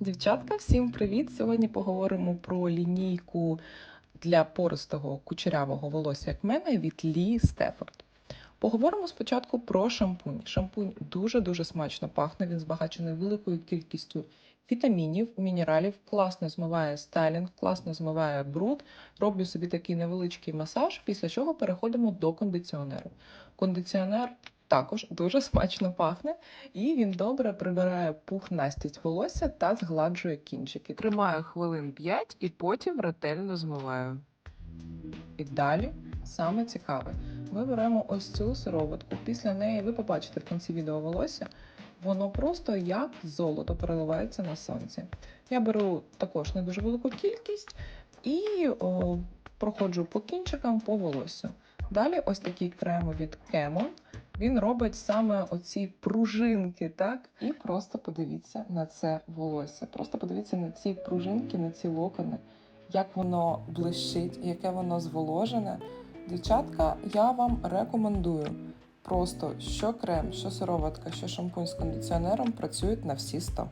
Дівчатка, всім привіт! Сьогодні поговоримо про лінійку для пористого кучерявого волосся, як мене, від Lee Stafford. Поговоримо спочатку про шампунь. Шампунь дуже-дуже смачно пахне, він збагачений великою кількістю вітамінів, мінералів, класно змиває стайлінг, класно змиває бруд. Роблю собі такий невеличкий масаж, після чого переходимо до кондиціонеру. Кондиціонер також дуже смачно пахне. І він добре прибирає пухнастість волосся та згладжує кінчики. Тримаю хвилин 5 і потім ретельно змиваю. І далі саме цікаве. Ми беремо ось цю сироватку. Після неї ви побачите в кінці відео волосся. Воно просто як золото переливається на сонці. Я беру також не дуже велику кількість і о, проходжу по кінчикам по волосю. Далі ось такий крем від Camon. Він робить саме оці пружинки, так? І просто подивіться на це волосся. Просто подивіться на ці пружинки, на ці локони, як воно блищить, яке воно зволожене. Дівчатка, я вам рекомендую. Просто що крем, що сироватка, що шампунь з кондиціонером працюють на всі 100.